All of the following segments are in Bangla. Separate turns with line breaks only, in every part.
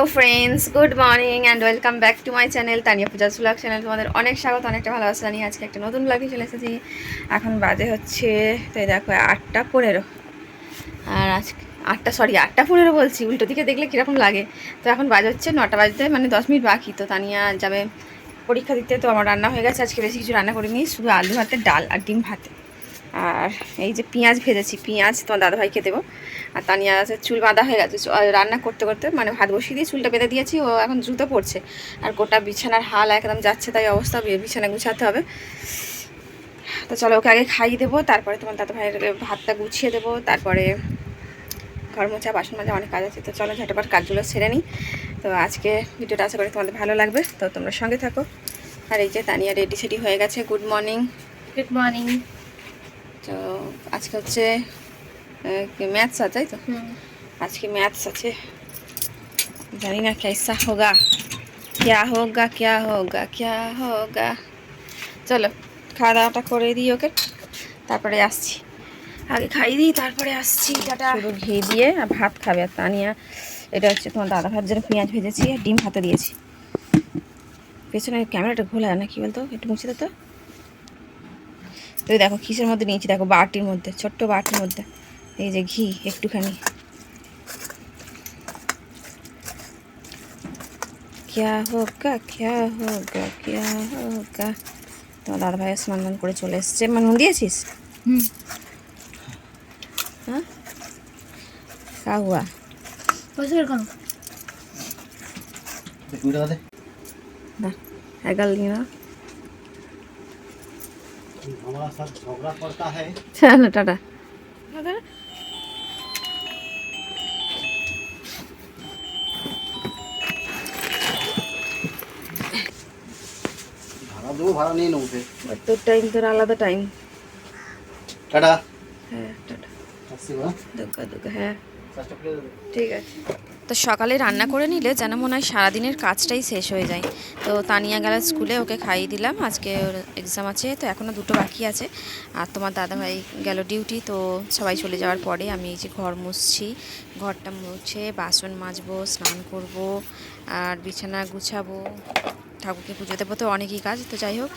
Hello friends good morning and welcome back to my channel Tania Puja blog channel তোমাদের অনেক স্বাগত, অনেকটা ভালোবাসা জানিয়ে আজকে একটা নতুন ব্লগে চলে এসেছি। এখন বাজে হচ্ছে, তাই দেখো, আটটা পনেরো। আর আজকে আটটা সরি আটটা পনেরো বলছি, উল্টো দিকে দেখলে কীরকম লাগে। তো এখন বাজে হচ্ছে নটা বাজতে মানে দশ মিনিট বাকি। তো তানিয়া যাবে পরীক্ষা দিতে, তো আমার রান্না হয়ে গেছে। আজকে বেশি কিছু রান্না করিনি, শুধু আলু ভাতে, ডাল আর ডিম ভাতে। আর এই যে পেঁয়াজ ভেজেছি, পেঁয়াজ তোমার দাদাভাইকে দেবো। আর তানিয়া আছে, চুল বাঁধা হয়ে গেছে। রান্না করতে করতে মানে ভাত বসিয়ে দিয়ে চুলটা বেঁধে দিয়েছি, ও এখন জুতো পড়ছে আর গোটা বিছানার হাল একদম যাচ্ছে, তাই অবস্থা বিছানা গুছাতে হবে। তো চলো ওকে আগে খাইয়ে দেবো, তারপরে তোমার দাদা ভাইয়ের ভাতটা গুছিয়ে দেবো, তারপরে ঘর মোছা, বাসন মাজা, অনেক কাজ আছে। তো চলো ঝটপট কাজগুলো সেরে নিই। তো আজকে ভিডিওটা আশা করি তোমাদের ভালো লাগবে। তো তোমরা সঙ্গে থাকো। আর এই যে তানিয়া রেডি সেডি হয়ে গেছে। Good morning.
Good morning.
তো আজকে হচ্ছে ম্যাথস আছে তাই তো? আজকে ম্যাথস আছে। জানি না কেসা হোগা ক্যা হোগা ক্যা হোগা ক্যা হোগা। চলো খাওয়া দাওয়াটা করে দিই ওকে তারপরে আসছি। আগে খাই দিই তারপরে আসছি এটা শুধু ঘি দিয়ে আর ভাত খাবে আর তানিয়া এটা হচ্ছে তোমার দাদা ভাত জন্য পেঁয়াজ ভেজেছি আর ডিম হাতে দিয়েছি। পেছনে ক্যামেরাটা ঘোলা না কি বলতো? একটু মুছে তো। তো তুই দেখো কিসের মধ্যে নিয়েছি দেখো বাটির মধ্যে ছোট্ট বাটির মধ্যে এই যে ঘি একটুখানি क्या होगा क्या होगा क्या होगा তোমার দাদা ভাই স্নান টান করে চলে এসছে মানে নুন দিয়েছিস
হুম
হ্যাঁ কা হুয়া
বসে এরকম
हमारा सब झगड़ा पड़ता है
চলো টাটা
ভাড়া দেবো ভাড়া নিয়ে নেবো ফের
তোর টাইম তোর আলাদা টাইম
টাটা
হ্যাঁ টাটা
আসছি হ্যাঁ
দুগ্গা দুগ্গা হ্যাঁ
চারটা প্লেট দেবে
ঠিক আছে। তো সকালে রান্না করে নিলে যেন মনে হয় সারাদিনের কাজটাই শেষ হয়ে যায়। তো তানিয়া গেল স্কুলে, ওকে খাইয়ে দিলাম। আজকে ওর এক্সাম আছে, তো এখনও দুটো বাকি আছে। আর তোমার দাদাভাই গেল ডিউটি তো সবাই চলে যাওয়ার পরে আমি যে ঘর মুছছি। ঘরটা মুছে বাসন মাজবো, স্নান করব, আর বিছানা গুছাবো। ঠাকুরকে পুজো দেবো তো অনেকই কাজ, তো যাই হোক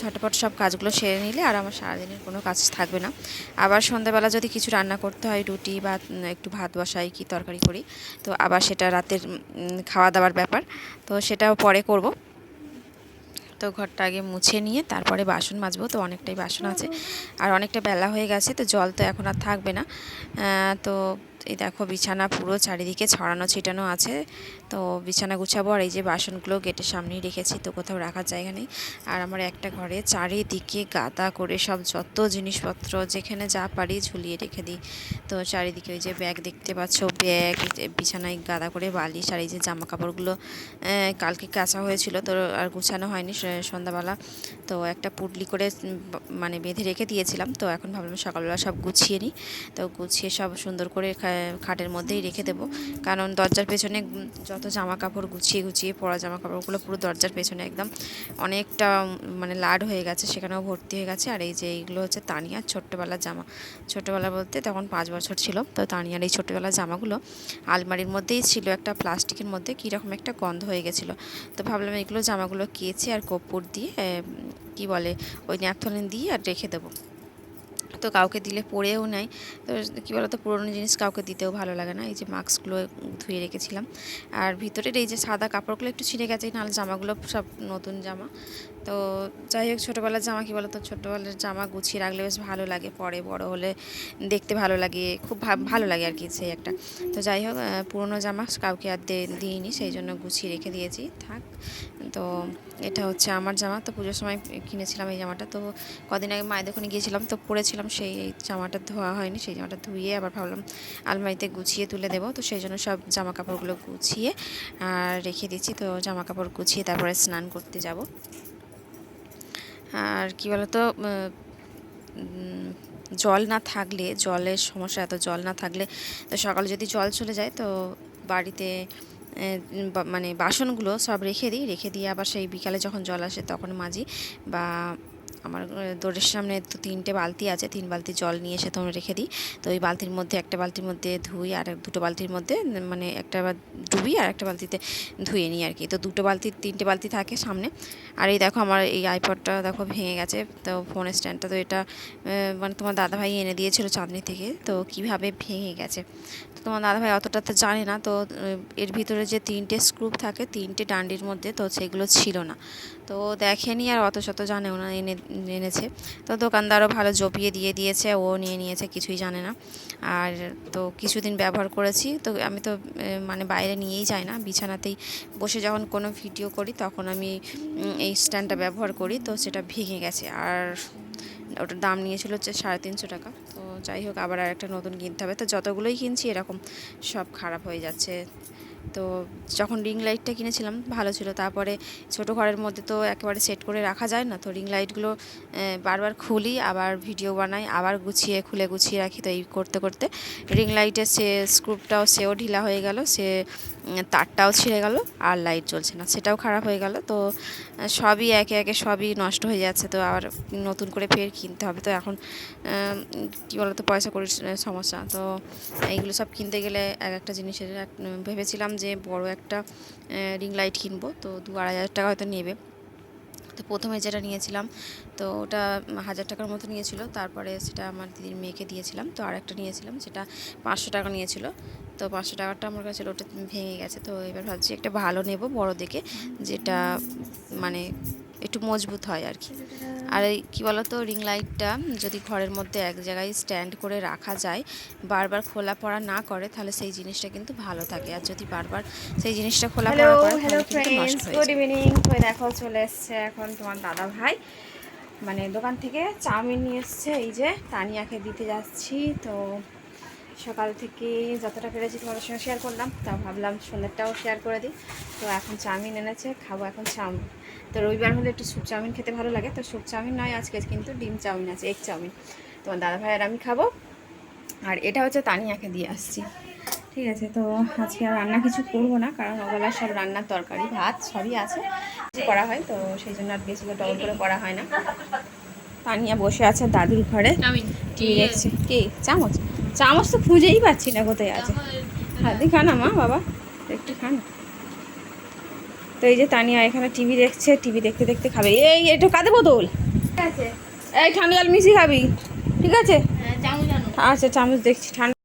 ঝটপট সব কাজগুলো সেরে নিলে আর আমার সারাদিনের কোনো কাজ থাকবে না। আবার সন্ধ্যাবেলা যদি কিছু রান্না করতে হয়, রুটি বা একটু ভাত বসাই কি তরকারি করি, তো আবার সেটা রাতের খাওয়া দাওয়ার ব্যাপার, তো সেটাও পরে করব। তো ঘরটা আগে মুছে নিয়ে তারপরে বাসন মাজবো, তো অনেকটাই বাসন আছে। আর অনেকটা বেলা হয়ে গেছে, তো জল তো এখন আর থাকবে না। তো এই দেখো বিছানা পুরো চারিদিকে ছড়ানো ছিটানো আছে। তো বিছানা গুছাবো আর এই যে বাসনগুলো গেটের সামনেই রেখেছি, তো কোথাও রাখার জায়গা নেই। আর আমার একটা ঘরে চারিদিকে গাদা করে সব যত জিনিসপত্র যেখানে যা পারি ঝুলিয়ে রেখে দিই। তো চারিদিকে ওই যে ব্যাগ দেখতে পাচ্ছ, ব্যাগ, বিছানায় গাদা করে বালিশ আর এই যে জামা কাপড়গুলো কালকে কাঁচা হয়েছিল তো আর গুছানো হয়নি সন্ধ্যাবেলা। তো একটা পুটলি করে মানে বেঁধে রেখে দিয়েছিলাম। তো এখন ভাবলাম সকালবেলা সব গুছিয়ে নিই। তো গুছিয়ে সব সুন্দর করে খাটের মধ্যেই রেখে দেবো। কারণ দরজার পেছনে যত জামা কাপড় গুছিয়ে গুছিয়ে পরা জামা কাপড়গুলো পুরো দরজার পেছনে একদম অনেকটা মানে লাড হয়ে গেছে, সেখানেও ভর্তি হয়ে গেছে। আর এই যে এইগুলো হচ্ছে তানিয়ার ছোট্টবেলার জামা। ছোট্টবেলা বলতে তখন পাঁচ বছর ছিল, তো তানিয়ার এই ছোট্টবেলার জামাগুলো আলমারির মধ্যেই ছিল একটা প্লাস্টিকের মধ্যে, কীরকম একটা গন্ধ হয়ে গেছিল। তো ভাবলাম এগুলো জামাগুলো কেচে আর কপুর দিয়ে কি বলে, ওই ন্যাপথলিন দিয়ে আর রেখে দেবো। তো কাউকে দিলে পরেও নেয় তো কী বলতো, পুরোনো জিনিস কাউকে দিতেও ভালো লাগে না। এই যে মাস্কগুলো ধুয়ে রেখেছিলাম। আর ভিতরের এই যে সাদা কাপড়গুলো একটু ছিঁড়ে গেছে, নাহলে জামাগুলো সব নতুন জামা। তো যাই হোক, ছোটোবেলার জামা কী বলতো, ছোটোবেলার জামা গুছিয়ে রাখলে বেশ ভালো লাগে। পরে বড় হলে দেখতে ভালো লাগে, খুব ভালো লাগে আর কি সেই একটা। তো যাই হোক পুরোনো জামা কাউকে আর দিইনি, সেই জন্য গুছিয়ে রেখে দিয়েছি। থাক তো এটা হচ্ছে আমার জামা। তো পুজোর সময় কিনেছিলাম এই জামাটা। তো কদিন আগে মায়ের দোকানে গিয়েছিলাম, তো পরেছিলাম সেই জামাটা ধোয়া হয়নি, সেই জামাটা ধুয়ে আবার ভাবলাম আলমারিতে গুছিয়ে তুলে দেবো। তো সেই জন্য সব জামা কাপড়গুলো গুছিয়ে আর রেখে দিচ্ছি। তো জামা কাপড় গুছিয়ে তারপরে স্নান করতে যাব। আর কি বলতো জল না থাকলে, জলের সমস্যা, এত জল না থাকলে তো সকালে যদি জল চলে যায়, তো বাড়িতে মানে বাসনগুলো সব রেখে দিই। রেখে দিয়ে আবার সেই বিকালে যখন জল আসে তখন মাজি বা আমার দোরের সামনে তো তিনটে বালতি আছে, তিন বালতি জল নিয়ে এসে তোমরা রেখে দিই। তো ওই বালতির মধ্যে, একটা বালতির মধ্যে ধুই আর দুটো বালতির মধ্যে মানে একটা ডুবি আর একটা বালতিতে ধুয়ে নিই আর কি। তো দুটো বালতি, তিনটে বালতি থাকে সামনে। আর এই দেখো আমার এই আইপডটা দেখো ভেঙে গেছে। তো ফোন স্ট্যান্ডটা তো এটা মানে তোমার দাদাভাই এনে দিয়েছিল চাঁদনি থেকে। তো কীভাবে ভেঙে গেছে? তো তোমার দাদাভাই অতটা তো জানে না। তো এর ভিতরে যে তিনটে স্ক্রুপ থাকে, তিনটে ডান্ডির মধ্যে তো সেগুলো ছিল না। তো দেখেনি আর অত শত জানেও না, এনে এনেছে। তো দোকানদারও ভালো জপিয়ে দিয়ে দিয়েছে, ও নিয়ে নিয়েছে, কিছুই জানে না। আর তো কিছুদিন ব্যবহার করেছি, তো আমি তো মানে বাইরে নিয়েই যাই না। বিছানাতেই বসে যখন কোনো ভিডিও করি, তখন আমি এই স্ট্যান্ডটা ব্যবহার করি, তো সেটা ভেঙে গেছে। আর ওটার দাম নিয়েছিল হচ্ছে সাড়ে তিনশো টাকা। তো যাই হোক, আবার আর একটা নতুন কিনতে হবে। তো যতগুলোই কিনছি, এরকম সব খারাপ হয়ে যাচ্ছে। তো যখন রিং লাইটটা কিনেছিলাম, ভালো ছিল। তারপরে ছোটো ঘরের মধ্যে তো একেবারে সেট করে রাখা যায় না, তো রিং লাইটগুলো বারবার খুলি, আবার ভিডিও বানাই, আবার গুছিয়ে, খুলে গুছিয়ে রাখি, তো এই করতে করতে রিং লাইটের সে স্ক্রুপটাও সেও ঢিলা হয়ে গেল, সে তারটাও ছিঁড়ে গেল, আর লাইট জ্বলছে না। সেটাও খারাপ হয়ে গেল, তো সবই একে একে সবই নষ্ট হয়ে যাচ্ছে, তো আবার নতুন করে ফের কিনতে হবে। তো এখন কী বলতো, পয়সা করির সমস্যা। তো এইগুলো সব কিনতে গেলে এক একটা জিনিসের ভেবেছিলাম যে বড় একটা রিং লাইট কিনবো, তো দু আড়াই হাজার টাকা হয়তো নেবে। তো প্রথমে যেটা নিয়েছিলাম, তো ওটা হাজার টাকার মতো নিয়েছিল, তারপরে সেটা আমার দিদির মেয়েকে দিয়েছিলাম, তো আর একটা নিয়েছিলাম সেটা পাঁচশো টাকা নিয়েছিল। তো পাঁচশো টাকাটা আমার কাছে ওটা ভেঙে গেছে, তো এবার ভাবছি একটা ভালো নেব বড় দেখে, যেটা মানে একটু মজবুত হয় আর কি। আর এই কী বলতো রিং লাইটটা যদি ঘরের মধ্যে এক জায়গায় স্ট্যান্ড করে রাখা যায় বারবার খোলা পড়া না করে তাহলে সেই জিনিসটা কিন্তু ভালো থাকে। আর যদি বারবার সেই জিনিসটা খোলা
হ্যালো
পড়া করে
হ্যালো
তাহলে কিন্তু নষ্ট
ফ্রেন্ডস
হয়ে
গুড ইভিনিং তো দেখো চলে এসছে এখন তোমার দাদা ভাই মানে দোকান থেকে চাউমিন নিয়ে এসছে এই যে তানিয়াকে দিতে যাচ্ছি তো সকাল থেকে যতটা পেরেছি তোমাদের সঙ্গে শেয়ার করলাম তা ভাবলাম সন্ধ্যেরটাও শেয়ার করে দিই। তো এখন চাউমিন এনেছে খাব এখন চাউমিন। তো রবিবার হলে একটু স্যুপ চাউমিন খেতে ভালো লাগে। তো স্যুপ চাউমিন নয় আজকে কিন্তু ডিম চাউমিন আছে এগ চাউমিন। তোমার দাদা ভাই আর আমি খাব। আর এটা হচ্ছে তানিয়াকে দিয়ে আসছি। ঠিক আছে তো আজকে আর রান্না কিছু করব না কারণ ওবেলা সব রান্নার তরকারি ভাত সবই আছে। করা হয় তো সেই জন্য আর বেশি ডবল করে করা হয় না। তানিয়া বসে আছে দাদুর ঘরে। দেখছে? কি? চামচ। চামচ তো খুঁজেই পাচ্ছি না কোথায় আছে। হাতি খান মা বাবা একটু খান। তো এই যে তানিয়া এখানে টিভি দেখছে টিভি দেখতে দেখতে খাবে। এই এটা কাঁদে বোতল? ঠিক আছে। এই ঠান্ডা জল মিশি খাবি। ঠিক আছে? আচ্ছা চামচ দেখছি ঠান্ডা